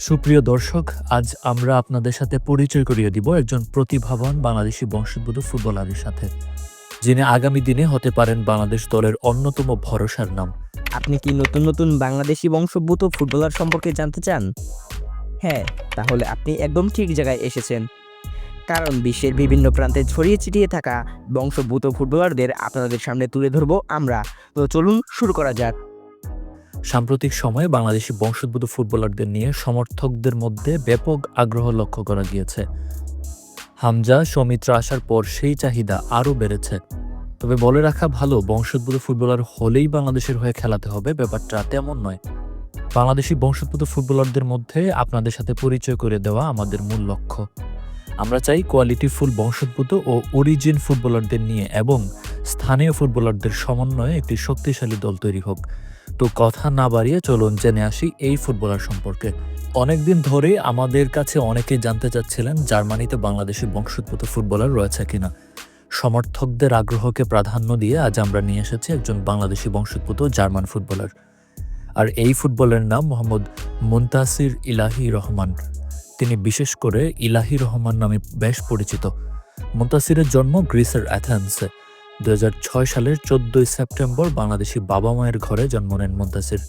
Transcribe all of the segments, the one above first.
সুপ্রিয় দর্শক, আজ আমরা আপনাদের সাথে পরিচয় করিয়ে দিব একজন প্রতিভাবান বাংলাদেশি বংশোদ্ভূত ফুটবলারের সাথে, যিনি আগামী দিনে হতে পারেন বাংলাদেশ দলের অন্যতম ভরসার নাম। আপনি কি নতুন নতুন বাংলাদেশি বংশোদ্ভূত ফুটবলার সম্পর্কে জানতে চান? হ্যাঁ তাহলে আপনি একদম ঠিক জায়গায় এসেছেন। কারণ বিশ্বের বিভিন্ন প্রান্তে ছড়িয়ে ছিটিয়ে থাকা বংশোদ্ভূত ফুটবলারদের আপনাদের সামনে তুলে ধরবো আমরা। তো চলুন শুরু করা যাক। সাম্প্রতিক সময়ে বাংলাদেশি বংশোদ্ভূত ফুটবলারদের নিয়ে সমর্থকদের মধ্যে ব্যাপক আগ্রহ লক্ষ্য করা গিয়েছে। হামজা, সৌমিত্র আসার পর সেই চাহিদা আরও বেড়েছে। তবে বলে রাখা ভালো, বংশোদ্ভূত ফুটবলার হলেই বাংলাদেশের হয়ে খেলাতে হবে, ব্যাপারটা তেমন নয়। বাংলাদেশি বংশোদ্ভূত ফুটবলারদের মধ্যে আপনাদের সাথে পরিচয় করে দেওয়া আমাদের মূল লক্ষ্য। আমরা চাই কোয়ালিটিফুল বংশোদ্ভূত ও অরিজিন ফুটবলারদের নিয়ে এবং স্থানীয় ফুটবলারদের সমন্বয়ে একটি শক্তিশালী দল তৈরি হোক। তো কথা না বাড়িয়ে চলুন জেনে আসি এই ফুটবলার সম্পর্কে। অনেকদিন ধরে আমাদের কাছে অনেকেই জানতে চাচ্ছিলেন জার্মানিতে বাংলাদেশি বংশোদ্ভূত ফুটবলার রয়েছে কিনা। সমর্থকদের আগ্রহকে প্রাধান্য দিয়ে আজ আমরা নিয়ে এসেছি একজন বাংলাদেশি বংশোদ্ভূত জার্মান ফুটবলার। আর এই ফুটবলের নাম মোহাম্মদ মুন্তাসির ইলাহি রহমান। তিনি বিশেষ করে ইলাহি রহমান নামে বেশ পরিচিত। মুন্তাসিরের জন্ম গ্রিসের অ্যাথেন্সে। দুই হাজার ছয় সালের চোদ্দই সেপ্টেম্বর বাংলাদেশি বাবা মায়ের ঘরে জন্ম নেন মুন্তাসির।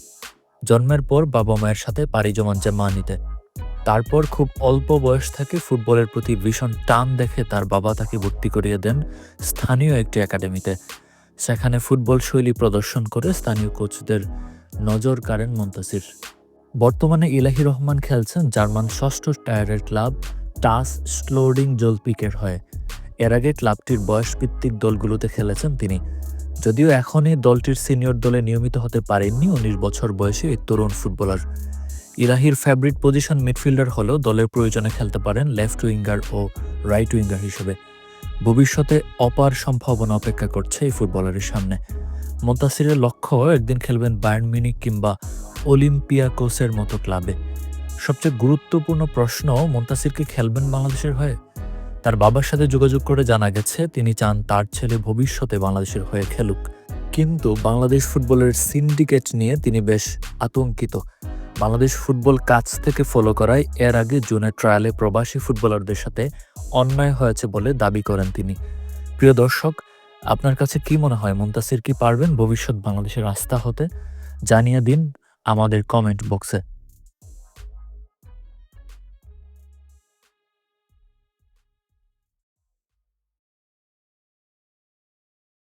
জন্মের পর বাবা মায়ের সাথে পাড়ি জমান জার্মানিতে তারপর খুব অল্প বয়স থেকে ফুটবলের প্রতি ভীষণ টান দেখে তার বাবা তাকে ভর্তি করিয়ে দেন স্থানীয় একটি একাডেমিতে। সেখানে ফুটবল শৈলী প্রদর্শন করে স্থানীয় কোচদের নজর কাড়েন মুন্তাসির। বর্তমানে ইলাহি রহমান খেলছেন জার্মান ষষ্ঠ টায়ারের ক্লাব টাস স্লোডিং জলপিকের হয়ে। এর আগে ক্লাবটির বয়সভিত্তিক দলগুলোতে খেলেছেন তিনি। যদিও এখনই দলটির সিনিয়র দলে নিয়মিত হতে পারেননি উনিশ বছর বয়সে এই তরুণ ফুটবলার। ইলাহির ফেভারিট পজিশন মিডফিল্ডার হলেও দলের প্রয়োজনে খেলতে পারেন লেফট উইঙ্গার ও রাইট উইঙ্গার হিসেবে। ভবিষ্যতে অপার সম্ভাবনা অপেক্ষা করছে এই ফুটবলারের সামনে। মোন্তাসিরের লক্ষ্য একদিন খেলবেন বায়ার্ন মিউনিক কিংবা অলিম্পিয়াকোসের মতো ক্লাবে। সবচেয়ে গুরুত্বপূর্ণ প্রশ্ন মোন্তাসিরকে খেলবেন বাংলাদেশের হয়ে? তার বাবার সাথে যোগাযোগ করে জানা গেছে, তিনি চান তার ছেলে ভবিষ্যতে বাংলাদেশের হয়ে খেলুক। কিন্তু বাংলাদেশ ফুটবলের সিন্ডিকেট নিয়ে তিনি বেশ আতঙ্কিত। বাংলাদেশ ফুটবল কাছ থেকে ফলো করায় এর আগে জুনের ট্রায়ালে প্রবাসী ফুটবলারদের সাথে অন্যায় হয়েছে বলে দাবি করেন তিনি। প্রিয় দর্শক, আপনার কাছে কি মনে হয়? মুন্তাসির কি পারবেন ভবিষ্যৎ বাংলাদেশের আস্থা হতে? জানিয়ে দিন আমাদের কমেন্ট বক্সে